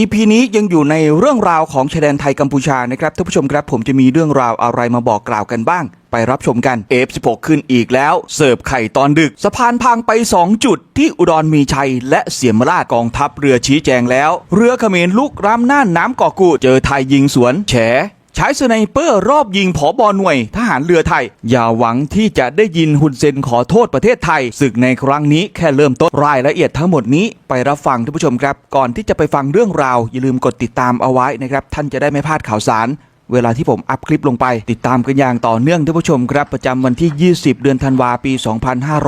EP นี้ยังอยู่ในเรื่องราวของชายแดนไทยกัมพูชานะครับท่านผู้ชมครับผมจะมีเรื่องราวอะไรมาบอกกล่าวกันบ้าง ไปรับชมกัน F16 ขึ้นอีกแล้ว เสิร์ฟไข่ตอนดึก สะพานพังไป 2 จุด ที่อุดรมีชัย และเสียมราชกองทัพเรือชี้แจงแล้ว เรือเขมรลุกรำน่านน้ำก่อกูดเจอไทยยิงสวน แฉ ใช้สไนเปอร์รอบยิงผอบอหน่วยทหารเรือไทย อย่าหวังที่จะได้ยินฮุนเซนขอโทษประเทศไทย ศึกในครั้งนี้แค่เริ่มต้นรายละเอียดทั้งหมดนี้ไปรับฟังท่านผู้ชมครับ ก่อนที่จะไปฟังเรื่องราว อย่าลืมกดติดตามเอาไว้นะครับ ท่านจะได้ไม่พลาดข่าวสาร เวลาที่ผมอัพคลิปลงไป ติดตามกันอย่างต่อเนื่องท่านผู้ชมครับประจำวันที่ 20 เดือนธันวาปี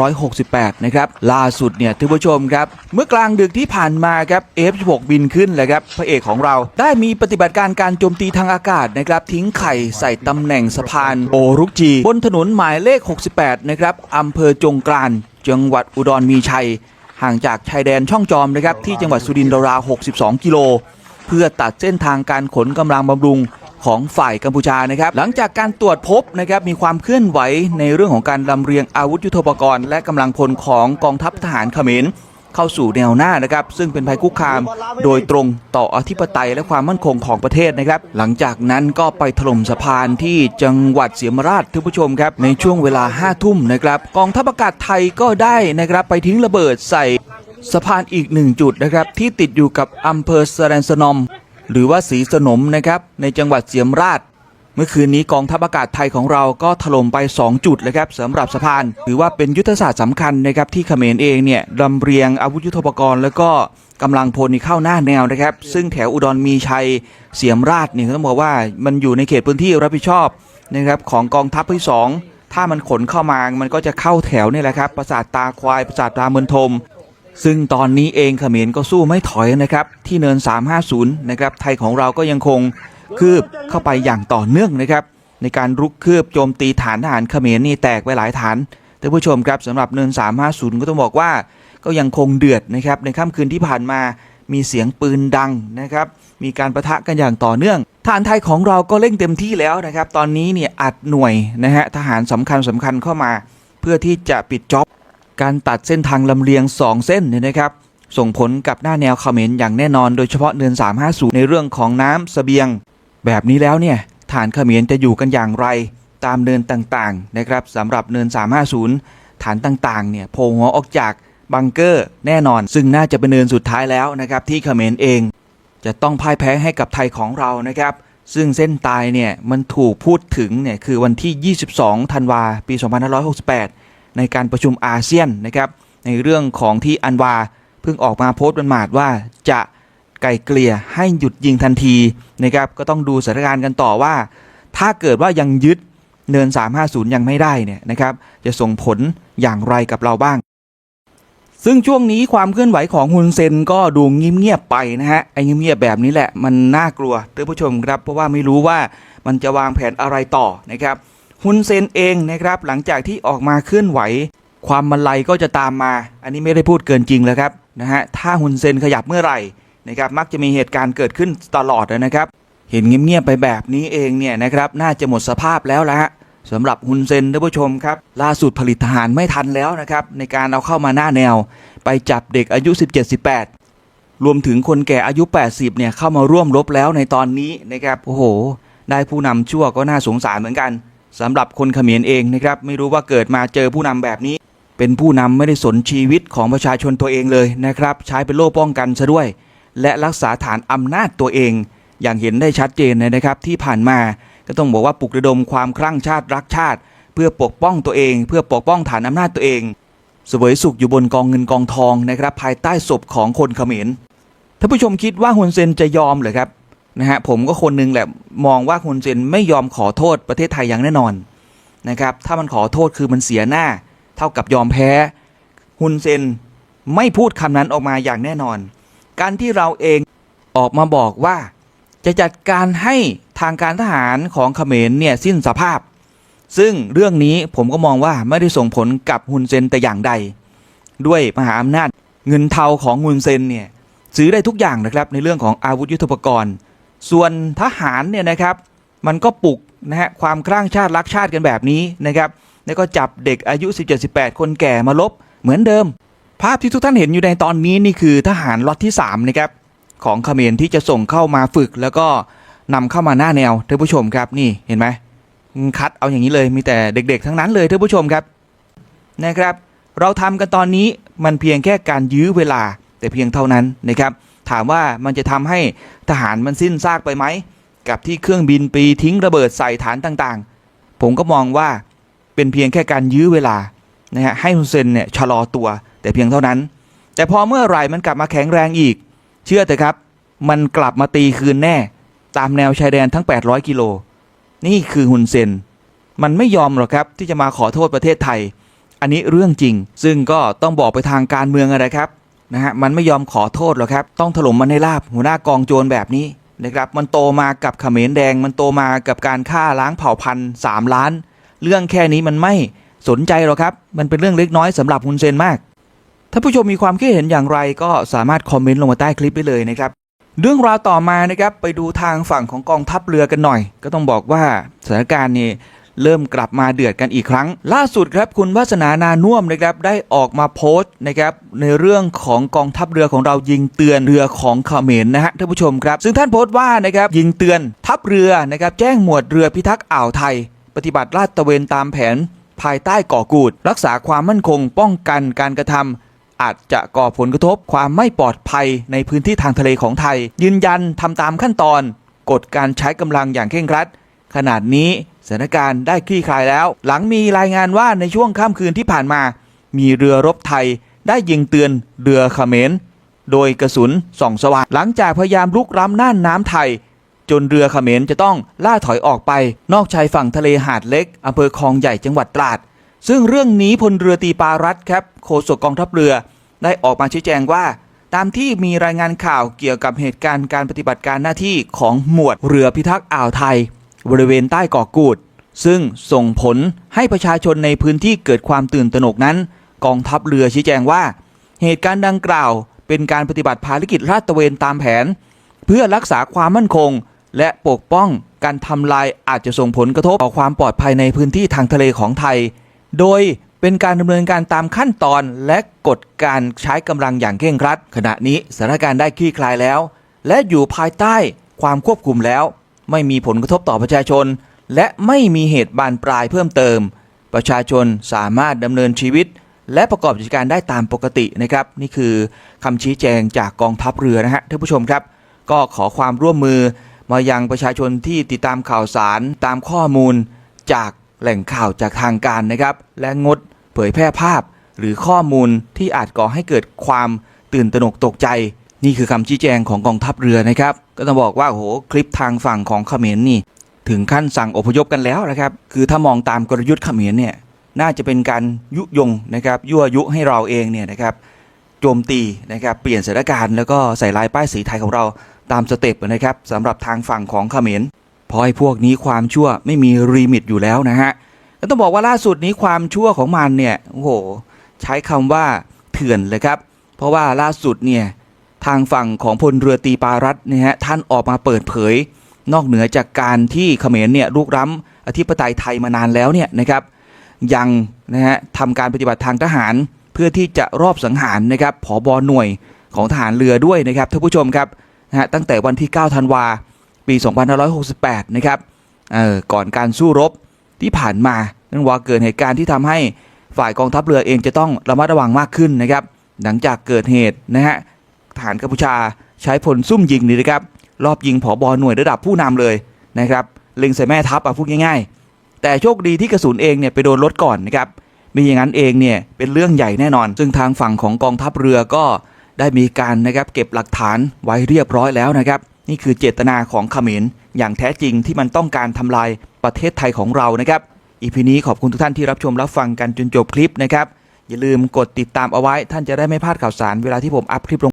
2568 นะครับล่าสุดเนี่ยท่านผู้ชมครับ เมื่อกลางดึกที่ผ่านมาครับ F16 บินขึ้นเลยครับพระเอกของเราได้มีปฏิบัติการการโจมตีทางอากาศนะครับทิ้งไข่ใส่ตำแหน่งสะพานโอรุกจี บนถนนหมายเลข 68 นะครับอำเภอจงกลานจังหวัดอุดรมีชัย ห่างจากชายแดนช่องจอมนะครับที่จังหวัดสุรินทร์ราวๆ 62 กิโล เพื่อตัดเส้นทางการขนกำลังบำรุง ของฝ่ายกัมพูชานะครับ หลังจากการตรวจพบนะครับมีความเคลื่อนไหวในเรื่องของการลำเลียงอาวุธยุทโธปกรณ์ และกำลังพลของกองทัพทหารเขมรเข้าสู่แนวหน้านะครับ ซึ่งเป็นภัยคุกคาม โดยตรงต่ออธิปไตยและความมั่นคงของประเทศนะครับ หลังจากนั้นก็ไปถล่มสะพานที่จังหวัดเสียมราชท่านผู้ชมครับ ในช่วงเวลา5ทุ่มนะครับกองทัพอากาศไทยก็ได้นะครับ ไปทิ้งระเบิดใส่สะพานอีกหนึ่งจุดนะครับ ที่ติดอยู่กับอำเภอสแรนสนอม หรือว่าศรีสนมนะครับในจังหวัดเสียมราช เมื่อคืนนี้กองทัพอากาศไทยของเราก็ถล่มไป 2 จุดเลยครับสำหรับสะพานถือว่าเป็นยุทธศาสตร์สำคัญนะครับที่เขมรเองเนี่ยลำเรียงอาวุธยุทโธปกรณ์แล้วก็กำลังพลนี่เข้าหน้าแนวนะครับ ซึ่งแถวอุดรมีชัยเสียมราชเนี่ยต้องบอกว่ามันอยู่ในเขตพื้นที่รับผิดชอบนะครับของกองทัพที่สองถ้ามันขนเข้ามามันก็จะเข้าแถวนี่แหละครับ ปราสาทตาควายปราสาทตาเมือนทม ซึ่งตอนนี้เองเขมรก็สู้ไม่ถอยนะครับ ที่เนิน 350 นะครับ ไทยของเราก็ยังคงคืบเข้าไปอย่างต่อเนื่องนะครับ ในการรุกคืบโจมตีฐานทหารเขมรนี่แตกไปหลายฐานท่านผู้ชมครับสำหรับเนิน 350 ก็ต้องบอกว่าก็ยังคงเดือดนะครับในค่ำคืนที่ผ่านมามีเสียงปืนดังนะครับ มีการประทะกันอย่างต่อเนื่องทหารไทยของเราก็เร่งเต็มที่แล้วนะครับ ตอนนี้เนี่ยอัดหน่วยนะฮะทหารสำคัญสำคัญเข้ามา เพื่อที่จะปิดจ็อบ การตัดเส้นทางลำเลียง 2 เส้นเนี่ยนะครับ ส่งผลกับหน้าแนวเขมรอย่างแน่นอนโดยเฉพาะเนิน350 ในเรื่องของน้ำเสบียง แบบนี้แล้วเนี่ยฐานเขมรจะอยู่กันอย่างไรตามเนินต่างๆนะครับสำหรับเนิน 350 ฐานต่างๆเนี่ยโผล่หัวออกจากบังเกอร์แน่นอน ซึ่งน่าจะเป็นเนินสุดท้ายแล้วนะครับที่เขมรเอง จะต้องพ่ายแพ้ให้กับไทยของเรานะครับ ซึ่งเส้นตายเนี่ยมันถูกพูดถึงเนี่ยคือวันที่ 22 ธันวาปี 2568 ในการประชุมอาเซียนนะครับในเรื่องของที่อันวาเพิ่งออกมาโพสต์บันหมาดว่าจะไกลเกลี่ยให้หยุดยิงทันทีนะครับก็ต้องดูสถานการณ์กันต่อว่า ถ้าเกิดว่ายังยึดเนิน 350 ยังไม่ได้เนี่ยนะครับจะส่งผลอย่างไรกับเราบ้าง ซึ่งช่วงนี้ความเคลื่อนไหวของฮุนเซนก็ดูเงียบๆไปนะฮะไอ้เงียบๆแบบนี้แหละมันน่ากลัวท่านผู้ชมครับ เพราะว่าไม่รู้ว่ามันจะวางแผนอะไรต่อนะครับ ฮุนเซนเองนะครับหลังจากที่ออกมาเคลื่อนไหว ความมันไลก็จะตามมา อันนี้ไม่ได้พูดเกินจริงแล้วครับนะฮะถ้าฮุนเซนขยับเมื่อไหร่นะครับมักจะมีเหตุการณ์เกิดขึ้นตลอดนะครับ เห็นเงียบๆไปแบบนี้เองเนี่ยนะครับน่าจะหมดสภาพแล้วละฮะสำหรับฮุนเซนท่านผู้ชมครับล่าสุดผลิตทหารไม่ทันแล้วนะครับในการเอาเข้ามาหน้าแนว ไปจับเด็กอายุ 17-18 รวมถึงคนแก่อายุ 80เนี่ยเข้ามาร่วมรบแล้วในตอนนี้นะครับโอ้โห ได้ผู้นำชั่วก็น่าสงสารเหมือนกัน สำหรับคนเขมรเองนะครับไม่รู้ว่าเกิดมาเจอผู้นำแบบนี้ เป็นผู้นำไม่ได้สนชีวิตของประชาชนตัวเองเลยนะครับ ใช้เป็นโล่ป้องกันซะด้วย และรักษาฐานอำนาจตัวเอง อย่างเห็นได้ชัดเจนเลยนะครับ ที่ผ่านมาก็ต้องบอกว่าปลุกระดมความคลั่งชาติรักชาติ เพื่อปกป้องตัวเอง เพื่อปกป้องฐานอำนาจตัวเองสวยสุขอยู่บนกองเงินกองทองนะครับ ภายใต้ศพของคนเขมรท่านผู้ชมคิดว่าฮุนเซนจะยอมเหรือครับ นะฮะผมก็คนหนึงแหละมองว่าฮุนเซนไม่ยอมขอโทษประเทศไทยอย่างแน่นอนนะครับถ้ามันขอโทษคือมันเสียหน้า เท่ากับยอมแพ้ฮุนเซนไม่พูดคำนั้นออกมาอย่างแน่นอน การที่เราเองออกมาบอกว่า จะจัดการให้ทางการทหารของเขมรเนี่ยสิ้นสภาพ ซึ่งเรื่องนี้ผมก็มองว่าไม่ได้ส่งผลกับฮุนเซนแต่อย่างใด ด้วยมหาอำนาจเงินเทาของฮุนเซนเนี่ยซื้อได้ทุกอย่างนะครับในเรื่องของอาวุธยุทโธปกรณ์ ส่วนทหารเนี่ยนะครับมันก็ปลุกนะฮะความคลั่งชาติรักชาติกันแบบนี้นะครับแล้วก็จับเด็กอายุ 17-18 คนแก่มาลบเหมือนเดิม ภาพที่ทุกท่านเห็นอยู่ในตอนนี้นี่คือทหารล็อตที่3นะครับของเขมรที่จะส่งเข้ามาฝึก แล้วก็นำเข้ามาหน้าแนวท่านผู้ชมครับนี่เห็นไหมคัดเอาอย่างนี้เลยมีแต่เด็กๆ ทั้งนั้นเลยท่านผู้ชมครับนะครับ เราทำกันตอนนี้มันเพียงแค่การยื้อเวลาแต่เพียงเท่านั้นนะครับ ถามว่ามันจะทำให้ทหารมันสิ้นซากไปไหม กับที่เครื่องบินปีทิ้งระเบิดใส่ฐานต่างๆ ผมก็มองว่าเป็นเพียงแค่การยื้อเวลานะฮะให้ฮุนเซนเนี่ยชะลอตัว แต่เพียงเท่านั้น แต่พอเมื่อไหร่มันกลับมาแข็งแรงอีก เชื่อเถอะครับ มันกลับมาตีคืนแน่ ตามแนวชายแดนทั้ง 800 กิโล นี่คือฮุนเซน มันไม่ยอมหรอกครับที่จะมาขอโทษประเทศไทย อันนี้เรื่องจริง ซึ่งก็ต้องบอกไปทางการเมืองอะไรครับ นะฮะมันไม่ยอมขอโทษหรอกครับ ต้องถล่มมันให้ลาบหัวหน้ากองโจรแบบนี้นะครับมันโตมากับเขมรแดง มันโตมากับการฆ่าล้างเผ่าพันธุ์สามล้าน เรื่องแค่นี้มันไม่สนใจหรอกครับ มันเป็นเรื่องเล็กน้อยสำหรับฮุนเซนมากถ้าผู้ชมมีความคิดเห็นอย่างไรก็สามารถคอมเมนต์ลงมาใต้คลิปได้เลยนะครับเรื่องราวต่อมานะครับไปดูทางฝั่งของกองทัพเรือกันหน่อย ก็ต้องบอกว่าสถานการณ์นี่ เริ่มกลับมาเดือดกันอีกครั้ง ล่าสุดครับคุณวาสนานานุ่วมนะครับได้ออกมาโพสต์นะครับในเรื่องของกองทัพเรือของเรายิงเตือนเรือของเขมรนะฮะท่านผู้ชมครับ ซึ่งท่านโพสต์ว่านะครับยิงเตือนทัพเรือนะครับแจ้งหมวดเรือพิทักษ์อ่าวไทย ปฏิบัติลาดตระเวนตามแผน ภายใต้ก่อกูด รักษาความมั่นคง ป้องกันการกระทำอาจจะก่อผลกระทบความไม่ปลอดภัยในพื้นที่ทางทะเลของไทย ยืนยันทำตามขั้นตอน กฎการใช้กำลังอย่างเคร่งครัด ขนาดนี้ สถานการณ์ได้คลี่คลายแล้ว หลังมีรายงานว่าในช่วงค่ำคืนที่ผ่านมา มีเรือรบไทยได้ยิงเตือนเรือเขมรโดยกระสุนส่องสว่างหลังจากพยายามลุกล้ำน่านน้ำไทย จนเรือเขมรจะต้องล่าถอยออกไป นอกชายฝั่งทะเลหาดเล็กอำเภอคลองใหญ่จังหวัดตราด ซึ่งเรื่องนี้พลเรือตีปารัตครับโฆษกกองทัพเรือ ได้ออกมาชี้แจงว่า ตามที่มีรายงานข่าวเกี่ยวกับเหตุการณ์การปฏิบัติการหน้าที่ของหมวดเรือพิทักษ์อ่าวไทย บริเวณใต้เกาะกูด ซึ่งส่งผลให้ประชาชนในพื้นที่เกิดความตื่นตระหนกนั้น กองทัพเรือชี้แจงว่า เหตุการณ์ดังกล่าวเป็นการปฏิบัติภารกิจลาดตระเวนตามแผน เพื่อรักษาความมั่นคง และปกป้องการทำลายอาจจะส่งผลกระทบต่อความปลอดภัยในพื้นที่ทางทะเลของไทย โดยเป็นการดำเนินการตามขั้นตอนและกฎการใช้กำลังอย่างเคร่งครัด ขณะนี้สถานการณ์ได้คลี่คลายแล้ว และอยู่ภายใต้ความควบคุมแล้ว ไม่มีผลกระทบต่อประชาชน และไม่มีเหตุบานปลายเพิ่มเติม ประชาชนสามารถดำเนินชีวิต และประกอบกิจการได้ตามปกตินะครับ นี่คือคำชี้แจงจากกองทัพเรือนะฮะท่านผู้ชมครับ ก็ขอความร่วมมือมายังประชาชนที่ติดตามข่าวสารตามข้อมูล จากแหล่งข่าวจากทางการนะครับ และงดเผยแพร่ภาพ หรือข้อมูลที่อาจก่อให้เกิดความตื่นตระหนกตกใจ นี่คือคำชี้แจงของกองทัพเรือนะครับ ก็ต้องบอกว่าโหคลิปทางฝั่งของเขมรนี่ ถึงขั้นสั่งอพยพกันแล้วนะครับ คือถ้ามองตามกลยุทธ์เขมรเนี่ยน่าจะเป็นการยุยงนะครับยั่วยุให้เราเองเนี่ยนะครับโจมตีนะครับเปลี่ยนสถานการณ์แล้วก็ใส่ลายป้ายสีไทยของเราตามสเต็ปนะครับสำหรับทางฝั่งของเขมรพราะไอ้พวกนี้ความชั่วไม่มีรีมิตอยู่แล้วนะฮะก็ต้องบอกว่าล่าสุดนี้ความชั่วของมันเนี่ยโอ้โหใช้คำว่าเถื่อนเลยครับ เพราะว่าล่าสุดเนี่ย ทางฝั่งของพลเรือตีปารัตน์เนี่ยฮะท่านออกมาเปิดเผย นอกเหนือจากการที่เขมรเนี่ยลุกล้ำอธิปไตยไทยมานานแล้วเนี่ยนะครับยังนะฮะทำการปฏิบัติทางทหารเพื่อที่จะรอบสังหารนะครับผอบอหน่วยของทหารเรือด้วยนะครับท่านผู้ชมครับนะฮะตั้งแต่วันที่ 9 ธันวา ปี 2568 นะครับเอ่อก่อนการสู้รบที่ผ่านมานั่นว่าเกิดเหตุการณ์ที่ทำให้ฝ่ายกองทัพเรือเองจะต้องระมัดระวังมากขึ้นนะครับ หลังจากเกิดเหตุนะฮะ ทหารกัมพูชา ใช้พลซุ่มยิงนี่นะครับรอบยิงผอบอหน่วยระดับผู้นำเลยนะครับเล็งใส่แม่ทัพอะพูดง่ายๆ แต่โชคดีที่กระสุนเองเนี่ยไปโดนรถก่อนนะครับม่อย่างนั้นเองเนี่ยเป็นเรื่องใหญ่แน่นอน ซึ่งทางฝั่งของกองทัพเรือก็ได้มีการนะครับเก็บหลักฐานไว้เรียบร้อยแล้วนะครับนี่คือเจตนาของขมรอย่างแท้จริงที่มันต้องการทำลายประเทศไทยของเรานะครับอีพีนี้ขอบคุณทุกท่านที่รับชมรับฟังกันจนจบคลิปนะครับอย่าลืมกดติดตามเอาไว้ท่านจะได้ไม่พลาดข่าวสารเวลาที่ผมอัพคลิปลง